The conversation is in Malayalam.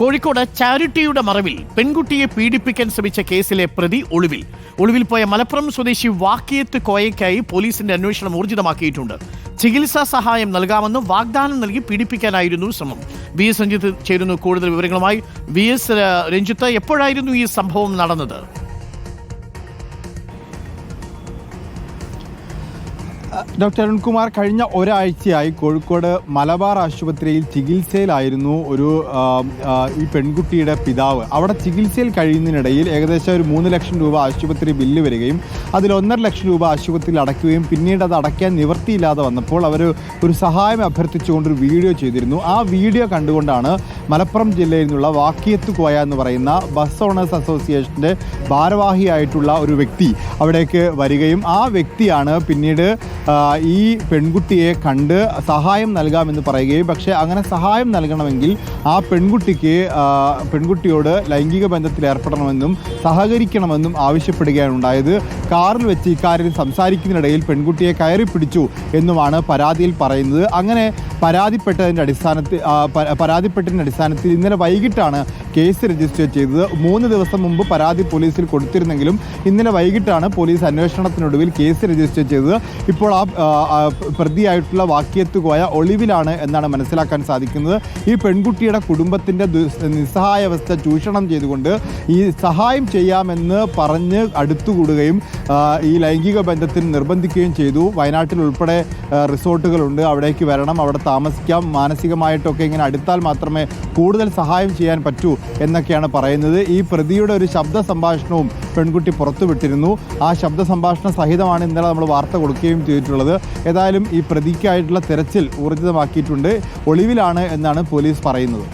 കോഴിക്കോട് ചാരിറ്റിയുടെ മറവിൽ പെൺകുട്ടിയെ പീഡിപ്പിക്കാൻ ശ്രമിച്ച കേസിലെ പ്രതി ഒളിവിൽ. ഒളിവിൽ പോയ മലപ്പുറം സ്വദേശി വാക്കിയത്ത് കോയയ്ക്കായി പോലീസിന്റെ അന്വേഷണം ഊർജിതമാക്കിയിട്ടുണ്ട്. ചികിത്സാ സഹായം നൽകാമെന്ന് വാഗ്ദാനം നൽകി പീഡിപ്പിക്കാനായിരുന്നു ശ്രമം. വി എസ് രഞ്ജിത്ത് ചേരുന്നു കൂടുതൽ വിവരങ്ങളുമായി. വി എസ് രഞ്ജിത്ത് എപ്പോഴായിരുന്നു ഈ സംഭവം നടന്നത്? ഡോക്ടർ അരുൺകുമാർ കഴിഞ്ഞ ഒരാഴ്ചയായി കോഴിക്കോട് മലബാർ ആശുപത്രിയിൽ ചികിത്സയിലായിരുന്നു ഒരു ഈ പെൺകുട്ടിയുടെ പിതാവ്. അവിടെ ചികിത്സയിൽ കഴിയുന്നതിനിടയിൽ ഏകദേശം ഒരു മൂന്ന് ലക്ഷം രൂപ ആശുപത്രി ബില്ല് വരികയും അതിൽ ഒന്നര ലക്ഷം രൂപ ആശുപത്രിയിൽ അടയ്ക്കുകയും പിന്നീട് അത് അടയ്ക്കാൻ നിവൃത്തിയില്ലാതെ വന്നപ്പോൾ അവർ ഒരു സഹായം അഭ്യർത്ഥിച്ചുകൊണ്ട് ഒരു വീഡിയോ ചെയ്തിരുന്നു. ആ വീഡിയോ കണ്ടുകൊണ്ടാണ് മലപ്പുറം ജില്ലയിൽ നിന്നുള്ള വാക്കിയത്ത് കോയ എന്ന് പറയുന്ന ബസ് ഓണേഴ്സ് അസോസിയേഷന്റെ ഭാരവാഹിയായിട്ടുള്ള ഒരു വ്യക്തി അവിടേക്ക് വരികയും ആ വ്യക്തിയാണ് പിന്നീട് ഈ പെൺകുട്ടിയെ കണ്ട് സഹായം നൽകാമെന്ന് പറയുകയും പക്ഷേ അങ്ങനെ സഹായം നൽകണമെങ്കിൽ ആ പെൺകുട്ടിക്ക് പെൺകുട്ടിയോട് ലൈംഗിക ബന്ധത്തിൽ ഏർപ്പെടണമെന്നും സഹകരിക്കണമെന്നും ആവശ്യപ്പെടുകയാണ് ഉണ്ടായത്. കാറിൽ വെച്ച് ഇക്കാര്യം സംസാരിക്കുന്നതിനിടയിൽ പെൺകുട്ടിയെ കയറി പിടിച്ചു എന്നുമാണ് പരാതിയിൽ പറയുന്നത്. അങ്ങനെ പരാതിപ്പെട്ടതിന്റെ അടിസ്ഥാനത്തിൽ പരാതിപ്പെട്ടതിന്റെ അടിസ്ഥാനത്തിൽ ഇന്നലെ വൈകിട്ടാണ് കേസ് രജിസ്റ്റർ ചെയ്തത് മൂന്ന് ദിവസം മുമ്പ് പരാതി പോലീസിൽ കൊടുത്തിരുന്നെങ്കിലും ഇന്നലെ വൈകിട്ടാണ് പോലീസ് അന്വേഷണത്തിനൊടുവിൽ കേസ് രജിസ്റ്റർ ചെയ്തത്. ഇപ്പോൾ ആ പ്രതിയായിട്ടുള്ള വാക്യത്ത് കോയ ഒളിവിലാണ് എന്നാണ് മനസ്സിലാക്കാൻ സാധിക്കുന്നത്. ഈ പെൺകുട്ടിയുടെ കുടുംബത്തിന്റെ നിസ്സഹായാവസ്ഥ ചൂഷണം ചെയ്തുകൊണ്ട് ഈ സഹായം ചെയ്യാമെന്ന് പറഞ്ഞ് അടുത്തുകൂടുകയും ഈ ലൈംഗിക ബന്ധത്തിന് നിർബന്ധിക്കുകയും ചെയ്തു. വയനാട്ടിൽ ഉൾപ്പെടെ റിസോർട്ടുകളുണ്ട്. അവിടേക്ക് വരണം. അവിടെ താമസിക്കാം. മാനസികമായിട്ടൊക്കെ ഇങ്ങനെ അടുത്താൽ മാത്രമേ കൂടുതൽ സഹായം ചെയ്യാൻ പറ്റൂ. എന്നൊക്കെയാണ് പറയുന്നത്. ഈ പ്രതിയുടെ ഒരു ശബ്ദ സംഭാഷണവും പെൺകുട്ടി പുറത്തുവിട്ടിരുന്നു ആ ശബ്ദ സംഭാഷണ സഹിതമാണ് ഇന്നലെ നമ്മൾ വാർത്ത കൊടുക്കുകയും ചെയ്തിട്ടുള്ളത്. ഏതായാലും ഈ പ്രതിക്കായിട്ടുള്ള തെരച്ചിൽ ഊർജിതമാക്കിയിട്ടുണ്ട്. ഒളിവിലാണ് എന്നാണ് പോലീസ് പറയുന്നത്.